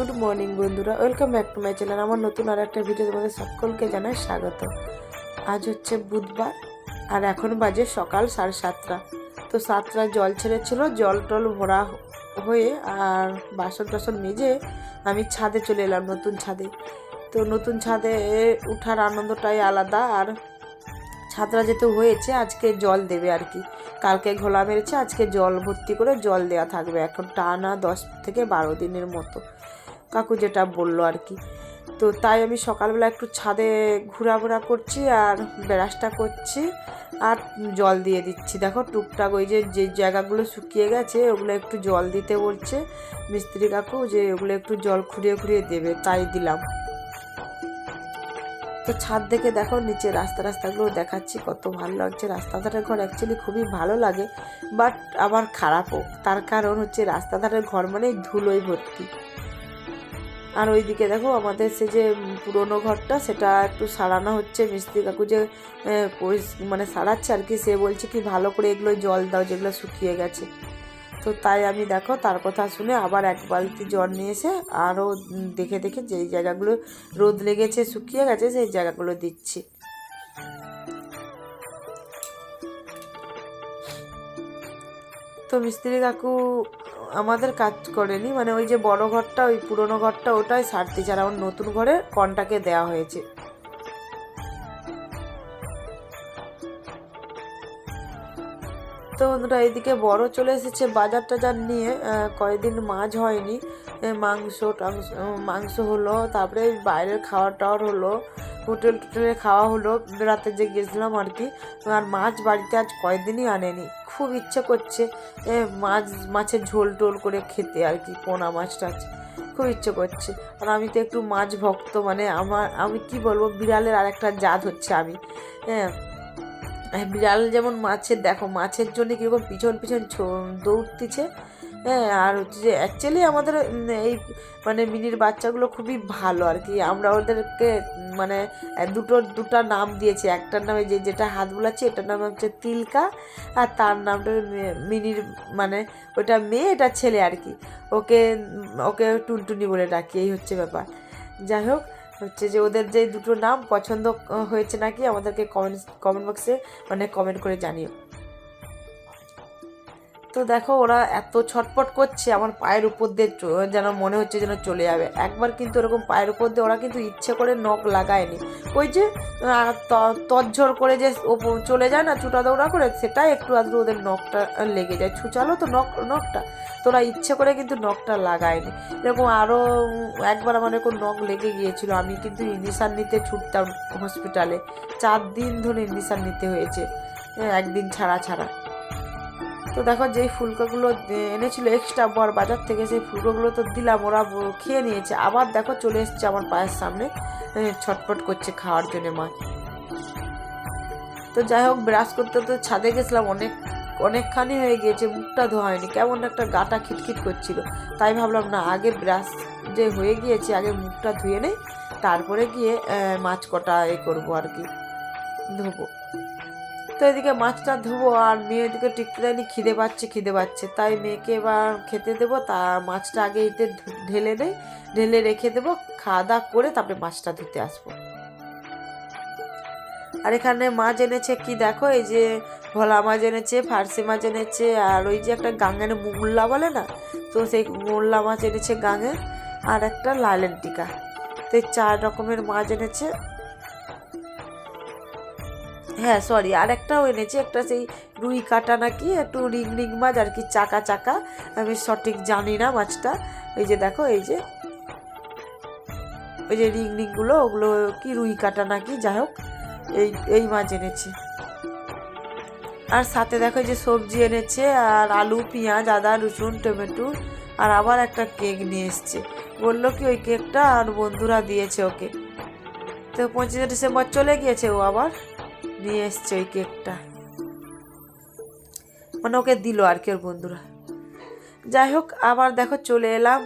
Good morning বন্ধুরা, welcome back to my channel. আমার নতুন আর একটা ভিডিও তোমাদের সকলকে জানাই স্বাগত। আজ হচ্ছে বুধবার আর এখন বাজে সকাল সাড়ে সাতটা। তো সাতটা জল ছেড়েছিল, জল টল ভরা হয়ে আর বাসন টাসন মেজে আমি ছাদে চলে এলাম নতুন ছাদে। তো নতুন ছাদে উঠার আনন্দটাই আলাদা আর ছাদরা যেহেতু হয়েছে, আজকে জল দেবে আর কি। কালকে ঘোলা মেরেছে, আজকে জল ভর্তি করে জল দেওয়া থাকবে এখন টানা দশ থেকে বারো দিনের মতো। কাকু যেটা বলল আর কি। তো তাই আমি সকালবেলা একটু ছাদে ঘোরাঘোরা করছি আর ব্রাশটা করছি আর জল দিয়ে দিচ্ছি। দেখো টুকটাক ওই যে যে জায়গাগুলো শুকিয়ে গেছে ওগুলো একটু জল দিতে বলছে মিস্ত্রি কাকু যে ওগুলো একটু জল খুঁড়িয়ে খুঁড়িয়ে দেবে, তাই দিলাম। তো ছাদ দেখে দেখো নিচে রাস্তা, রাস্তাগুলো দেখাচ্ছি, কত ভালো লাগছে। রাস্তা ধারের ঘর অ্যাকচুয়ালি খুবই ভালো লাগে বাট আবার খারাপও। তার কারণ হচ্ছে রাস্তা ধারের ঘর মানেই ধুলোই ভর্তি। আর ওইদিকে দেখো আমাদের সে যে পুরনো ঘরটা, সেটা একটু সারানো হচ্ছে। মিস্ত্রি কাকু যে মানে সারাচ্ছে আর কি, সে বলছে কি, ভালো করে এগুলো জল দাও যেগুলো শুকিয়ে গেছে। তো তাই আমি দেখো, তার কথা শুনে আবার এক বালতি জল নিয়ে এসে আরও দেখে দেখে যেই জায়গাগুলো রোদ লেগেছে, শুকিয়ে গেছে, সেই জায়গাগুলো দিচ্ছি। তো মিস্ত্রি কাকু আমাদের কাজ করেনি মানে ওই যে বড় ঘরটা, ওই পুরনো ঘরটা, ওটাই সারতে আর আমার নতুন ঘরে কনটাকে দেওয়া হয়েছে। তো বন্ধুরা, এইদিকে বড় চলে এসেছে বাজার টাজার নিয়ে কয়েকদিন মাছ হয়নি মাংস, টাংস মাংস হলো, তারপরে বাইরের খাওয়ার টাওয়ার হলো হোটেল টোটেলে খাওয়া হলো। রাতে যে গেছিলাম আর কি। আর মাছ বাড়িতে আজ কয়েকদিনই আনেনি। খুব ইচ্ছে করছে মাছ, মাছের ঝোল টোল করে খেতে আর কি, পোনা মাছ টাছ। খুব ইচ্ছে করছে। আর আমি তো একটু মাছ ভক্ত মানে আমার, আমি কি বলব, বিড়ালের আরেকটা জাত হচ্ছে আমি। হ্যাঁ বিড়াল যেমন মাছের, দেখো মাছের জন্য কীরকম পিছন পিছন দৌড়তেছে হ্যাঁ আর হচ্ছে যে অ্যাকচুয়ালি আমাদের এই মানে মিনির বাচ্চাগুলো খুবই ভালো আর কি। আমরা ওদেরকে মানে দুটো, দুটা নাম দিয়েছি। একটার নামে যে, যেটা হাত বুলাচ্ছে, এটার নাম হচ্ছে তিলকা। আর তার নামটা মিনির মানে ওটা মেয়ে, এটা ছেলে আর কি। ওকে ওকে টুনটুনি বলে ডাকি, এই হচ্ছে ব্যাপার। যাই হোক, হচ্ছে যে ওদের যে দুটো নাম পছন্দ, হয়েছে নাকি, আমাদেরকে কমেন্ট কমেন্ট বক্সে মানে কমেন্ট করে জানিও। তো দেখো ওরা এত ছটপট করছে আমার পায়ের উপর দিয়ে যেন মনে হচ্ছে যেন চলে যাবে। একবার কিন্তু ওরকম পায়ের উপর দিয়ে ওরা কিন্তু ইচ্ছে করে নখ লাগায়নি। ওই যে তজ্জর করে যে চলে যায় না ছুটা দৌড়া করে সেটাই একটু আধটু ওদের নখটা লেগে যায়। ছুচালো তো নখ নখটা। তো ওরা ইচ্ছে করে কিন্তু নখটা লাগায়নি। এরকম আরও একবার আমার এরকম নখ লেগে গিয়েছিল। আমি কিন্তু ইঞ্জেকশান নিতে ছুটতাম হসপিটালে চার দিন ধরে ইঞ্জেকশান নিতে হয়েছে। হ্যাঁ, একদিন ছাড়া ছাড়া। তো দেখো যেই ফুলকাগুলো এনেছিল এক্সট্রা বর বাজার থেকে, সেই ফুলকাগুলো তো দিলাম, ওরা খেয়ে নিয়েছে। আবার দেখো চলে এসছে আমার পায়ের সামনে ছটফট করছে খাওয়ার জন্য মাছ তো যাই হোক, ব্রাশ করতে তো ছাদে গেছিলাম, অনেক, অনেকখানি হয়ে গিয়েছে, মুখটা ধোয়া হয়নি কেমন একটা গাটা খিটখিট করছিল। তাই ভাবলাম, না, আগে ব্রাশ যে হয়ে গিয়েছে, আগে মুখটা ধুয়ে নেই, তারপরে গিয়ে মাছ কটা এ করব আর কি, ধোবো। তো এদিকে মাছটা ধুবো আর মেয়ে এদিকে টিকতে দেয়নি খিদে পাচ্ছে খিদে পাচ্ছে। তাই মেয়েকে এবার খেতে দেবো, তা মাছটা আগে এতে ঢেলে নেই, ঢেলে রেখে দেবো, খাওয়া দাওয়া করে তারপরে মাছটা ধুতে আসব। আর এখানে মাছ এনেছে কি দেখো, এই যে ভোলা মাছ এনেছে, ফার্সি মাছ এনেছে, আর ওই যে একটা গাঙের মুগুল্লা বলে না? তো সেই মোল্লা মাছ এনেছে গাঙের আর একটা লালেন টিকা তো চার রকমের মাছ এনেছে। হ্যাঁ সরি আর একটাও এনেছে, একটা সেই রুই কাটা নাকি, একটু রিং রিং মাছ আর কি চাকা চাকা। আমি সঠিক জানি না মাছটা। এই যে দেখো, এই যে। ওই যে রিং রিংগুলো, ওগুলো কি রুই কাটা নাকি, যাই হোক, এই এই মাছ এনেছে। আর সাথে দেখো যে সবজি এনেছে, আর আলু, পেঁয়াজ, আদা, রসুন, টমেটো, আর আবার একটা কেক নিয়ে এসছে। বলল কি ওই কেকটা আর বন্ধুরা দিয়েছে ওকে। তো পঁচিশে ডিসেম্বর চলে গিয়েছে ও আবার। নিয়ে এসছে ওই কেকটা। মানে ওকে দিল আর কি ওর বন্ধুরা। যাই হোক, আবার দেখো চলে এলাম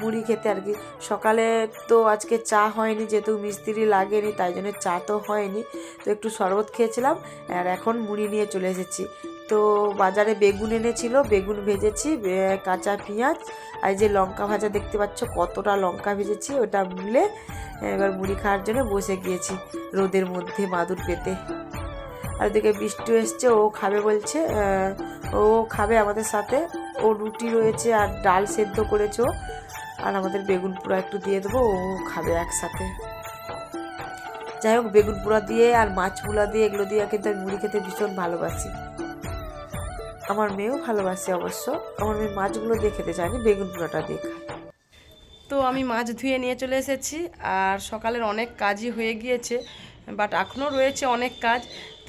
মুড়ি খেতে আর কি। সকালে তো আজকে চা হয়নি, যেহেতু মিস্ত্রি লাগেনি, তাই জন্য চা তো হয়নি। তো একটু শরবত খেয়েছিলাম, আর এখন মুড়ি নিয়ে চলে এসেছি। তো বাজারে বেগুন এনেছিল, বেগুন ভেজেছি কাঁচা পেঁয়াজ, আর যে লঙ্কা ভাজা দেখতে পাচ্ছ, কতটা লঙ্কা ভেজেছি, ওটা মুলে, এবার মুড়ি খাওয়ার জন্য বসে গিয়েছি রোদের মধ্যে মাদুর পেতে। আর ওদিকে বৃষ্টি এসছে, ও খাবে বলছে ও খাবে আমাদের সাথে। ও রুটি রয়েছে আর ডাল সেদ্ধ করেছে। আর আমাদের বেগুন পোড়া একটু দিয়ে দেবো, ও খাবে একসাথে। যাই হোক, বেগুন পোড়া দিয়ে আর মাছ পোড়া দিয়ে, এগুলো দিয়ে কিন্তু আমি মুড়ি খেতে ভীষণ ভালোবাসি। আমার মেয়েও ভালোবাসে অবশ্য। আমার মেয়ে মাছগুলো দিয়ে খেতে চাই আমি বেগুন পোড়াটা দিয়ে খায় তো আমি মাছ ধুয়ে নিয়ে চলে এসেছি, আর সকালের অনেক কাজই হয়ে গিয়েছে বাট এখনও রয়েছে অনেক কাজ।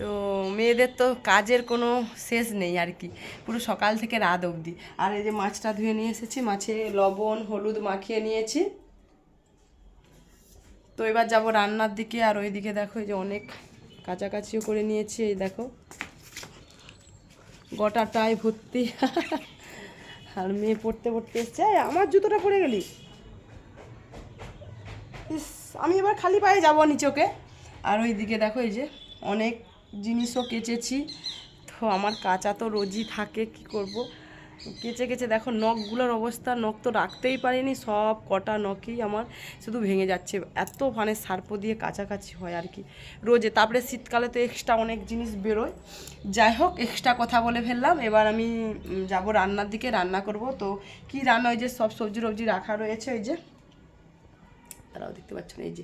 তো মেয়েদের তো কাজের কোনো শেষ নেই আর কি। পুরো সকাল থেকে রাত অবধি। আর এই যে মাছটা ধুয়ে নিয়ে এসেছি, মাছে লবণ, হলুদ মাখিয়ে নিয়েছি। তো এবার যাব রান্নার দিকে, আর ওই দিকে দেখো এই যে অনেক কাছাকাছিও করে নিয়েছি, এই দেখো। গোটাটাই ভর্তি। আর মেয়ে পড়তে পড়তে এসছে আমার জুতোটা পড়ে গেলি? ইস, আমি এবার খালি পায়ে যাব নিচকে আর ওই দিকে দেখো এই যে অনেক জিনিসও কেচেছি। তো আমার কাঁচা তো রোজই থাকে, কি করব? কেচে কেচে দেখো নখগুলোর অবস্থা, নখ তো রাখতেই পারিনি, সব কটা নখই আমার শুধু ভেঙে যাচ্ছে। এত মানে সার্প দিয়ে কাছাকাছি হয় আর কি। রোজে, তারপরে শীতকালে তো এক্সট্রা অনেক জিনিস বেরোয়। যাই হোক এক্সট্রা কথা বলে ফেললাম, এবার আমি যাব রান্নার দিকে, রান্না করব। তো কি রান্না, ওই যে সব সবজি টবজি রাখা রয়েছে, ওই যে, তারাও দেখতে পাচ্ছেন, এই যে।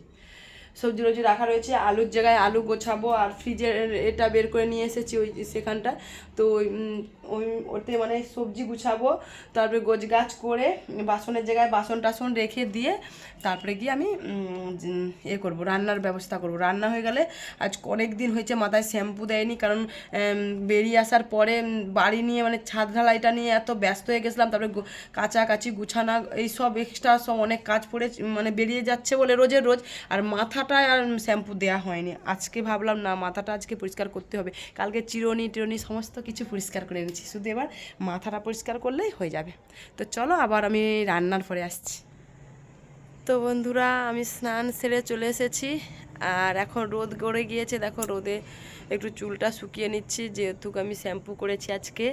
সবজি রবজি রাখা রয়েছে, আলুর জায়গায় আলু গোছাবো আর ফ্রিজের এটা বের করে নিয়ে এসেছি ওই সেখানটা। তো ওই ওতে মানে সবজি গুছাবো, তারপরে গোছ গাছ করে বাসনের জায়গায় বাসন টাসন রেখে দিয়ে তারপরে গিয়ে আমি এ করব, রান্নার ব্যবস্থা করব। রান্না হয়ে গেলে আজ অনেক দিন হয়েছে মাথায় শ্যাম্পু দেয়নি, কারণ বেরিয়ে আসার পরে বাড়ি নিয়ে মানে ছাদ ঢালাইটা নিয়ে এত ব্যস্ত হয়ে গেছিলাম, তারপরে কাচাকাচি গুছানা, এই সব এক্সট্রা সব অনেক কাজ পড়ে মানে বেরিয়ে যাচ্ছে বলে রোজের রোজ। আর মাথাটায় আর শ্যাম্পু দেওয়া হয়নি। আজকে ভাবলাম, না, মাথাটা আজকে পরিষ্কার করতে হবে। কালকে চিরনি টিরনি সমস্ত কিছু পরিষ্কার করে এনেছি। শুধু এবার মাথাটা পরিষ্কার করলেই হয়ে যাবে। তো চলো, আবার আমি রান্নার পরে আসছি। তো বন্ধুরা, আমি স্নান সেরে চলে এসেছি। আর এখন রোদ গড়ে গিয়েছে। দেখো, রোদে একটু চুলটা শুকিয়ে নিচ্ছি। যেহেতু আমি শ্যাম্পু করেছি আজকে।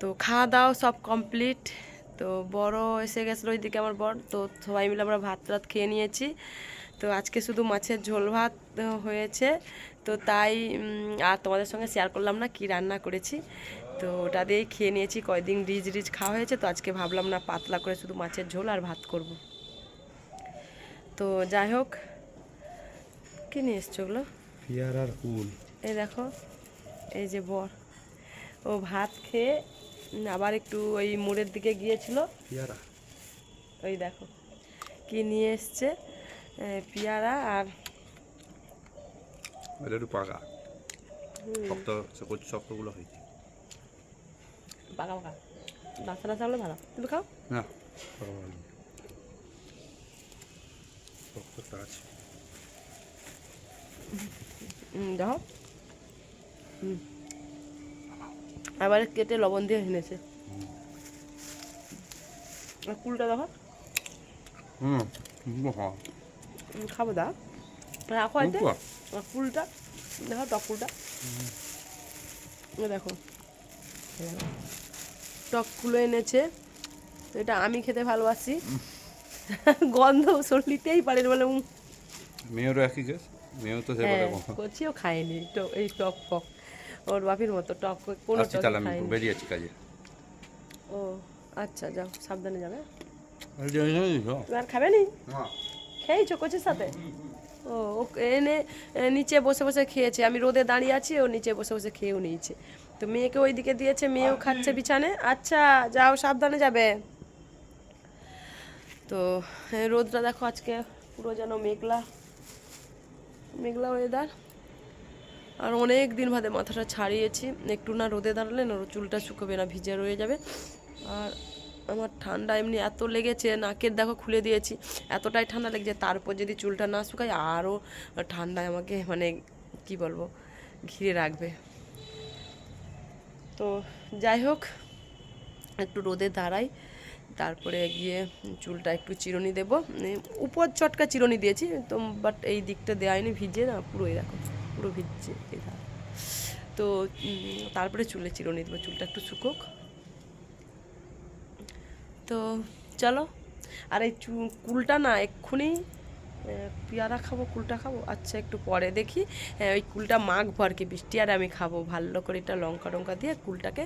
তো খাওয়া দাওয়া সব কমপ্লিট। তো বড় এসে গেছিল ওইদিকে আমার বর। তো সবাই মিলে আমরা ভাত টাত খেয়ে নিয়েছি। তো আজকে শুধু মাছের ঝোল ভাত হয়েছে। তো তাই আর তোমাদের সঙ্গে শেয়ার করলাম না কি রান্না করেছি। তো ওটা দিয়েই খেয়ে নিয়েছি কয়দিন রিচ রিচ খাওয়া হয়েছে তো আজকে ভাবলাম না পাতলা করে শুধু মাছের ঝোল আর ভাত করব। তো যাই হোক কী নিয়ে এসছো ওগুলো? এই দেখো এই যে বর। ও ভাত খেয়ে আবার একটু ওই মোড়ের দিকে গিয়েছিল। ওই দেখো কি নিয়ে এসছে। পেয়ারা আর একটু পাকা শক্ত শক্তগুলো হয়েছে পাকা পাকা বাচ্চারা চাবলে ভালো তুমি খাও না। শক্তটা আছে দেখো আবার কেটে লবণ দিয়ে এনেছে কুলটা দেখো হুম হ্যাঁ খাব দা রাখো আছে কুলটা দেখো টক কুলটা দেখো। টক কুলো এনেছে। এটা আমি খেতে ভালোবাসি। গন্ধ সরলিতেই পারে বলে উম, মেয়েরও একই কেস মেয়েও তো হ্যাঁ খায়নি। এই টক ফক। ওর বাপির মতো টক ফক। কোনো আসছি তাহলে আমি খায়নি। বেরিয়ে আছি কাজে। ও আচ্ছা যাও। সাবধানে যাবে। আর জানি না আর খাবে নি? না। খেয়েছো কোচের সাথে? ও এনে নিচে বসে বসে খেয়েছে। আমি রোদে দাঁড়িয়ে আছি, ও নিচে বসে বসে খেয়েও নিয়েছে। তো মেয়েকে ওইদিকে দিয়েছে, মেয়েও খাচ্ছে বিছানে। আচ্ছা যাও, সাবধানে যাবে। তো রোদটা দেখো আজকে পুরো যেন মেঘলা মেঘলা ওয়েদার আর অনেক দিন বাদে মাথাটা ছাড়িয়েছি। একটু না রোদে দাঁড়ালে না চুলটা শুকোবে না, ভিজে রয়ে যাবে। আর আমার ঠান্ডা এমনি এত লেগেছে, নাকের দেখো খুলে দিয়েছি, এতটাই ঠান্ডা লেগেছে, তারপর যদি চুলটা না শুকায় আরও ঠান্ডায় আমাকে মানে কি বলব, ঘিরে রাখবে তো যাই হোক, একটু রোদে দাঁড়াই, তারপরে গিয়ে চুলটা একটু চিরুনি দেবো মানে উপর চটকা চিরুনি দিয়েছি, তো বাট এই দিকটা দেওয়াইনি ভিজে না, পুরো এরকম পুরো ভিজছে। তো তো তারপরে চুলে চিরুনি দেবো, চুলটা একটু শুকোক তো চলো। আর এই কুলটা না এক্ষুনি পেয়ারা খাব, কুলটা খাব। আচ্ছা একটু পরে দেখি। ওই কুলটা মাখবো আর কি বৃষ্টি আর আমি খাব। ভালো করে এটা লঙ্কা টঙ্কা দিয়ে কুলটাকে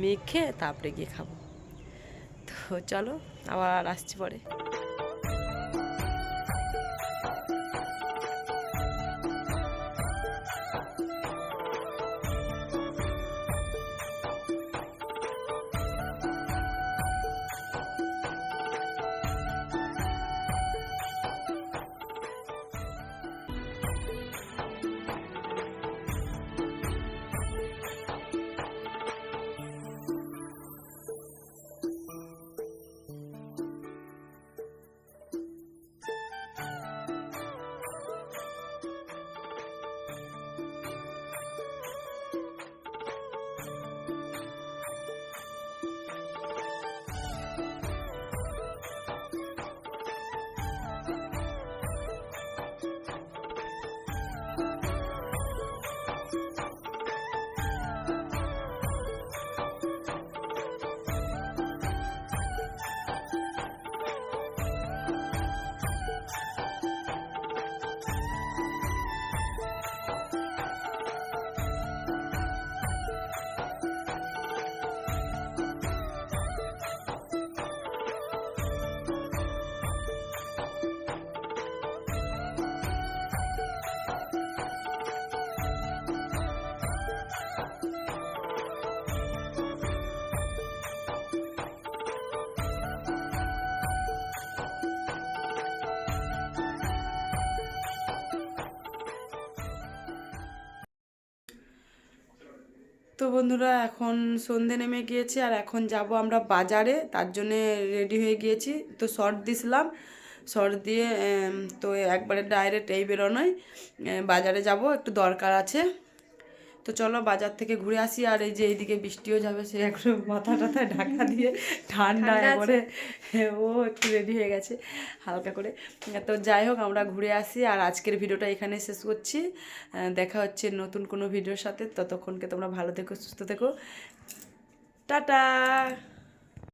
মেখে তারপরে গিয়ে খাব। তো চলো, আবার আসছি পরে। তো বন্ধুরা, এখন সন্ধে নেমে গিয়েছে আর এখন যাব আমরা বাজারে। তার জন্যে রেডি হয়ে গিয়েছি। তো শর্ট দিছিলাম। শর্ট দিয়ে তো একবারে ডাইরেক্ট এই বেরোনোয় বাজারে যাব। একটু দরকার আছে। তো চলো বাজার থেকে ঘুরে আসি আর এই যে এইদিকে বৃষ্টিও যাবে সে একটু মাথা টাথা ঢাকা দিয়ে ঠান্ডা করে ও একটু রেডি হয়ে গেছে হালকা করে। তো যাই হোক আমরা ঘুরে আসি আর আজকের ভিডিওটা এখানে শেষ করছি। দেখা হচ্ছে নতুন কোনো ভিডিওর সাথে। ততক্ষণকে তোমরা ভালো থেকো সুস্থ থেকো। টাটা!